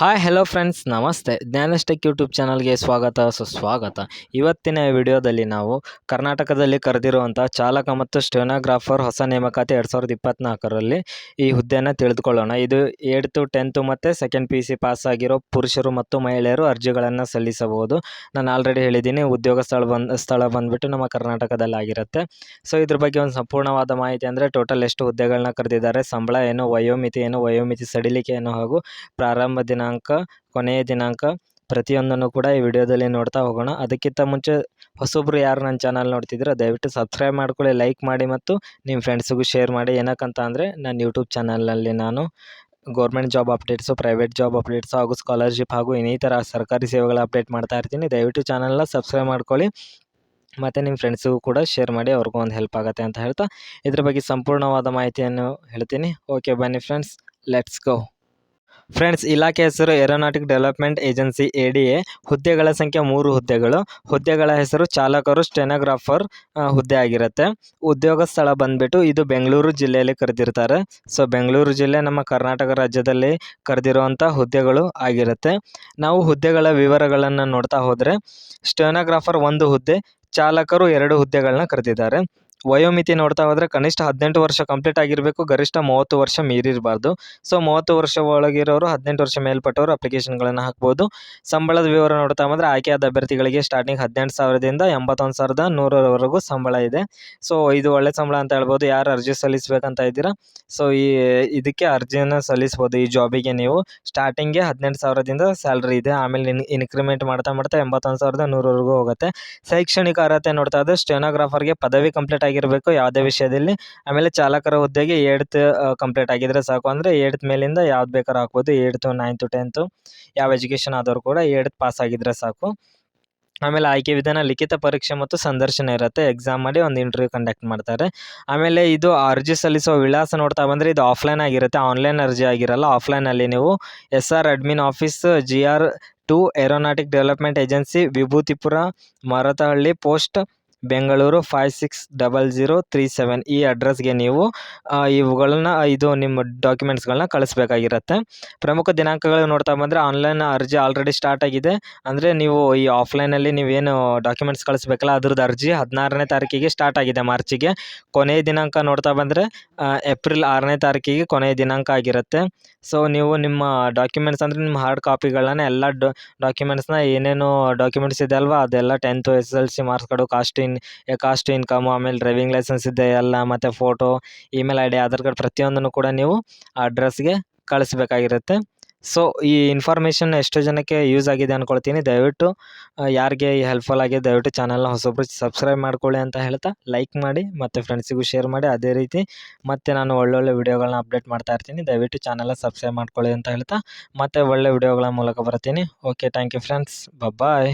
Hi hello friends ನಮಸ್ತೆ. ಜ್ಞಾನಸ್ಟೆಕ್ YouTube ಚಾನಲ್ಗೆ ಸ್ವಾಗತ, ಸುಸ್ವಾಗತ. ಇವತ್ತಿನ ವಿಡಿಯೋದಲ್ಲಿ ನಾವು ಕರ್ನಾಟಕದಲ್ಲಿ ಕರೆದಿರುವಂಥ ಚಾಲಕ ಮತ್ತು ಸ್ಟೆನೋಗ್ರಾಫರ್ ಹೊಸ ನೇಮಕಾತಿ ಎರಡು ಸಾವಿರದ ಇಪ್ಪತ್ತ್ನಾಲ್ಕರಲ್ಲಿ ಈ ಹುದ್ದೆಯನ್ನು ತಿಳಿದುಕೊಳ್ಳೋಣ. ಇದು ಏಡ್ತು ಟೆಂತು ಮತ್ತು second P U C pass ಆಗಿರೋ ಪುರುಷರು ಮತ್ತು ಮಹಿಳೆಯರು ಅರ್ಜಿಗಳನ್ನು ಸಲ್ಲಿಸಬಹುದು. ನಾನು ಆಲ್ರೆಡಿ ಹೇಳಿದ್ದೀನಿ, ಉದ್ಯೋಗ ಸ್ಥಳ ಬಂದು, ಸ್ಥಳ ಬಂದುಬಿಟ್ಟು ನಮ್ಮ ಕರ್ನಾಟಕದಲ್ಲಿ ಆಗಿರುತ್ತೆ. ಸೊ ಇದ್ರ ಬಗ್ಗೆ ಒಂದು ಸಂಪೂರ್ಣವಾದ ಮಾಹಿತಿ ಅಂದರೆ ಟೋಟಲ್ ಎಷ್ಟು ಹುದ್ದೆಗಳನ್ನ ಕರೆದಿದ್ದಾರೆ, ಸಂಬಳ ಏನು, ವಯೋಮಿತಿ ಏನು, ವಯೋಮಿತಿ ಸಡಿಲಿಕೆ ಏನು ಹಾಗೂ ಪ್ರಾರಂಭ ದಿನಾಂಕ, ಕೊನೆಯ ದಿನಾಂಕ. ಪ್ರತಿಯೊಂದನ್ನು ಕೂಡ ಈ ವಿಡಿಯೋದಲ್ಲಿ ನೋಡ್ತಾ ಹೋಗೋಣ. ಅದಕ್ಕಿಂತ ಮುಂಚೆ ಹೊಸೊಬ್ರು ಯಾರು ನನ್ನ ಚಾನಲ್ ನೋಡ್ತಿದ್ದೀರೋ ದಯವಿಟ್ಟು ಸಬ್ಸ್ಕ್ರೈಬ್ ಮಾಡ್ಕೊಳ್ಳಿ, ಲೈಕ್ ಮಾಡಿ ಮತ್ತು ನಿಮ್ಮ ಫ್ರೆಂಡ್ಸಿಗೂ ಶೇರ್ ಮಾಡಿ. ಏನಕ್ಕಂತ ಅಂದರೆ ನನ್ನ ಯೂಟ್ಯೂಬ್ ಚಾನಲಲ್ಲಿ ನಾನು government job updates, private job updates ಹಾಗೂ ಸ್ಕಾಲರ್ಶಿಪ್ ಹಾಗೂ ಇನ್ನಿತರ ಸರ್ಕಾರಿ ಸೇವೆಗಳ ಅಪ್ಡೇಟ್ ಮಾಡ್ತಾ ಇರ್ತೀನಿ. ದಯವಿಟ್ಟು ಚಾನಲ್ನ ಸಬ್ಸ್ಕ್ರೈಬ್ ಮಾಡ್ಕೊಳ್ಳಿ ಮತ್ತು ನಿಮ್ಮ ಫ್ರೆಂಡ್ಸಿಗೂ ಕೂಡ ಶೇರ್ ಮಾಡಿ, ಅವ್ರಿಗೂ ಒಂದು ಹೆಲ್ಪ್ ಆಗುತ್ತೆ ಅಂತ ಹೇಳ್ತಾ ಇದ್ರ ಬಗ್ಗೆ ಸಂಪೂರ್ಣವಾದ ಮಾಹಿತಿಯನ್ನು ಹೇಳ್ತೀನಿ. ಓಕೆ, ಬನ್ನಿ ಫ್ರೆಂಡ್ಸ್, ಲೆಟ್ಸ್ ಗೋ. ಫ್ರೆಂಡ್ಸ್, ಇಲಾಖೆ ಹೆಸರು aeronautic development agency A D A. ಹುದ್ದೆಗಳ ಸಂಖ್ಯೆ ಮೂರು ಹುದ್ದೆಗಳು. ಹುದ್ದೆಗಳ ಹೆಸರು ಚಾಲಕರು, ಸ್ಟೆನೋಗ್ರಾಫರ್ ಹುದ್ದೆ ಆಗಿರುತ್ತೆ. ಉದ್ಯೋಗ ಸ್ಥಳ ಬಂದ್ಬಿಟ್ಟು ಇದು ಬೆಂಗಳೂರು ಜಿಲ್ಲೆಯಲ್ಲಿ ಕರೆದಿರ್ತಾರೆ. ಸೊ, ಬೆಂಗಳೂರು ಜಿಲ್ಲೆ ನಮ್ಮ ಕರ್ನಾಟಕ ರಾಜ್ಯದಲ್ಲಿ ಕರೆದಿರುವಂಥ ಹುದ್ದೆಗಳು ಆಗಿರುತ್ತೆ. ನಾವು ಹುದ್ದೆಗಳ ವಿವರಗಳನ್ನು ನೋಡ್ತಾ ಹೋದರೆ, ಸ್ಟೆನೋಗ್ರಾಫರ್ ಒಂದು ಹುದ್ದೆ, ಚಾಲಕರು ಎರಡು ಹುದ್ದೆಗಳನ್ನ ಕರೆದಿದ್ದಾರೆ. ವಯೋಮಿತಿ ನೋಡ್ತಾ ಹೋದರೆ ಕನಿಷ್ಠ ಹದಿನೆಂಟು ವರ್ಷ ಕಂಪ್ಲೀಟ್ ಆಗಿರಬೇಕು, ಗರಿಷ್ಠ ಮೂವತ್ತು ವರ್ಷ ಮೀರಿರಬಾರ್ದು. ಸೊ ಮೂವತ್ತು ವರ್ಷ ಒಳಗಿರೋರು ಹದಿನೆಂಟು ವರ್ಷ ಮೇಲ್ಪಟ್ಟವರು ಅಪ್ಲಿಕೇಶನ್ಗಳನ್ನು ಹಾಕ್ಬೋದು. ಸಂಬಳದ ವಿವರ ನೋಡ್ತಾ ಬಂದರೆ ಆಯ್ಕೆಯಾದ ಅಭ್ಯರ್ಥಿಗಳಿಗೆ ಸ್ಟಾರ್ಟಿಂಗ್ ಹದಿನೆಂಟು ಸಾವಿರದಿಂದ ಎಂಬತ್ತೊಂದು ಸಾವಿರದ ನೂರರವರೆಗೂ ಸಂಬಳ ಇದೆ. ಸೊ ಇದು ಒಳ್ಳೆ ಸಂಬಳ ಅಂತ ಹೇಳ್ಬೋದು. ಯಾರು ಅರ್ಜಿ ಸಲ್ಲಿಸಬೇಕಂತ ಇದ್ದೀರಾ? ಸೊ ಈ, ಇದಕ್ಕೆ ಅರ್ಜಿಯನ್ನು ಸಲ್ಲಿಸ್ಬೋದು. ಈ ಜಾಬಿಗೆ ನೀವು ಸ್ಟಾರ್ಟಿಂಗ್ಗೆ ಹದಿನೆಂಟು ಸಾವಿರದಿಂದ ಸ್ಯಾಲ್ರಿ ಇದೆ. ಆಮೇಲೆ ಇನ್ ಇನ್ಕ್ರಿಮೆಂಟ್ ಮಾಡ್ತಾ ಮಾಡ್ತಾ ಎಂಬತ್ತೊಂದು ಸಾವಿರದ ನೂರವರೆಗೂ ಹೋಗುತ್ತೆ. ಶೈಕ್ಷಣಿಕ ಅರ್ಹತೆ ನೋಡ್ತಾ ಇದ್ದರೆ ಸ್ಟೆನೋಗ್ರಾಫರ್ಗೆ ಪದವಿ ಕಂಪ್ಲೀಟ್ ಆಗಿರಬೇಕು ಯಾವುದೇ ವಿಷಯದಲ್ಲಿ. ಆಮೇಲೆ ಚಾಲಕರ ಹುದ್ದೆಗೆ ಏಡ್ತ್ ಕಂಪ್ಲೀಟ್ ಆಗಿದ್ರೆ ಸಾಕು. ಅಂದರೆ ಏಡ್ತ್ ಮೇಲಿಂದ ಯಾವ್ದು ಬೇಕಾದ್ರೂ ಹಾಕ್ಬೋದು. ಏಡ್ತು ನೈನ್ತು ಟೆಂತು ಯಾವ ಎಜುಕೇಷನ್ ಆದವರು ಕೂಡ ಏಡ್ತ್ ಪಾಸ್ ಆಗಿದ್ರೆ ಸಾಕು. ಆಮೇಲೆ ಆಯ್ಕೆ ವಿಧಾನ ಲಿಖಿತ ಪರೀಕ್ಷೆ ಮತ್ತು ಸಂದರ್ಶನ ಇರುತ್ತೆ. ಎಕ್ಸಾಮ್ ಮಾಡಿ ಒಂದು ಇಂಟರ್ವ್ಯೂ ಕಂಡಕ್ಟ್ ಮಾಡ್ತಾರೆ. ಆಮೇಲೆ ಇದು ಅರ್ಜಿ ಸಲ್ಲಿಸುವ ವಿಳಾಸ ನೋಡ್ತಾ ಬಂದರೆ ಇದು ಆಫ್ಲೈನ್ ಆಗಿರುತ್ತೆ. ಆನ್ಲೈನ್ ಅರ್ಜಿ ಆಗಿರಲ್ಲ. ಆಫ್ಲೈನಲ್ಲಿ ನೀವು S R admin office G R two aeronautic development agency Vibhutipura Marathahalli post Bengaluru five six double zero three seven ಈ ಅಡ್ರೆಸ್ಗೆ ನೀವು ಇವುಗಳನ್ನ, ಇದು ನಿಮ್ಮ ಡಾಕ್ಯುಮೆಂಟ್ಸ್ಗಳನ್ನ ಕಳಿಸ್ಬೇಕಾಗಿರುತ್ತೆ. ಪ್ರಮುಖ ದಿನಾಂಕಗಳು ನೋಡ್ತಾ ಬಂದರೆ ಆನ್ಲೈನ್ ಅರ್ಜಿ ಆಲ್ರೆಡಿ ಸ್ಟಾರ್ಟ್ ಆಗಿದೆ. ಅಂದರೆ ನೀವು ಈ ಆಫ್ಲೈನಲ್ಲಿ ನೀವೇನು ಡಾಕ್ಯುಮೆಂಟ್ಸ್ ಕಳಿಸ್ಬೇಕಲ್ಲ, ಅದ್ರದ್ದು ಅರ್ಜಿ ಹದಿನಾರನೇ ತಾರೀಕಿಗೆ ಸ್ಟಾರ್ಟ್ ಆಗಿದೆ ಮಾರ್ಚಿಗೆ ಕೊನೆಯ ದಿನಾಂಕ ನೋಡ್ತಾ ಬಂದರೆ ಏಪ್ರಿಲ್ ಆರನೇ ತಾರೀಕಿಗೆ ಕೊನೆಯ ದಿನಾಂಕ ಆಗಿರುತ್ತೆ. ಸೊ ನೀವು ನಿಮ್ಮ ಡಾಕ್ಯುಮೆಂಟ್ಸ್ ಅಂದರೆ ನಿಮ್ಮ ಹಾರ್ಡ್ ಕಾಪಿಗಳನ್ನ ಎಲ್ಲ ಡಾಕ್ಯುಮೆಂಟ್ಸ್ನ ಏನೇನು ಡಾಕ್ಯುಮೆಂಟ್ಸ್ ಇದೆ ಅಲ್ವಾ, ಅದೆಲ್ಲ tenth S L C marks caste in caste income ಆಮೇಲೆ ಡ್ರೈವಿಂಗ್ ಲೈಸೆನ್ಸ್ ಇದೆ, ಎಲ್ಲ, ಮತ್ತು photo email I D Aadhaar card ಪ್ರತಿಯೊಂದನ್ನು ಕೂಡ ನೀವು ಆ ಅಡ್ರೆಸ್ಗೆ ಕಳಿಸ್ಬೇಕಾಗಿರುತ್ತೆ. ಸೊ ಈ ಇನ್ಫಾರ್ಮೇಷನ್ ಎಷ್ಟು ಜನಕ್ಕೆ ಯೂಸ್ ಆಗಿದೆ ಅಂದ್ಕೊಳ್ತೀನಿ ದಯವಿಟ್ಟು ಯಾರಿಗೆ ಹೆಲ್ಪ್ಫುಲ್ ಆಗಿದೆ, ದಯವಿಟ್ಟು ಚಾನಲ್ನ ಹೊಸೊಬ್ಬರು ಸಬ್ಸ್ಕ್ರೈಬ್ ಮಾಡ್ಕೊಳ್ಳಿ ಅಂತ ಹೇಳ್ತಾ ಲೈಕ್ ಮಾಡಿ, ಮತ್ತು ಫ್ರೆಂಡ್ಸಿಗೂ ಶೇರ್ ಮಾಡಿ, ಅದೇ ರೀತಿ ಮತ್ತೆ ನಾನು ಒಳ್ಳೊಳ್ಳೆ ವಿಡಿಯೋಗಳನ್ನ ಅಪ್ಡೇಟ್ ಮಾಡ್ತಾ ಇರ್ತೀನಿ. ದಯವಿಟ್ಟು ಚಾನಲ್ನ ಸಬ್ಸ್ಕ್ರೈಬ್ ಮಾಡ್ಕೊಳ್ಳಿ ಅಂತ ಹೇಳ್ತಾ, ಮತ್ತೆ ಒಳ್ಳೆ ವಿಡಿಯೋಗಳ ಮೂಲಕ ಬರ್ತೀನಿ. Okay thank you friends bye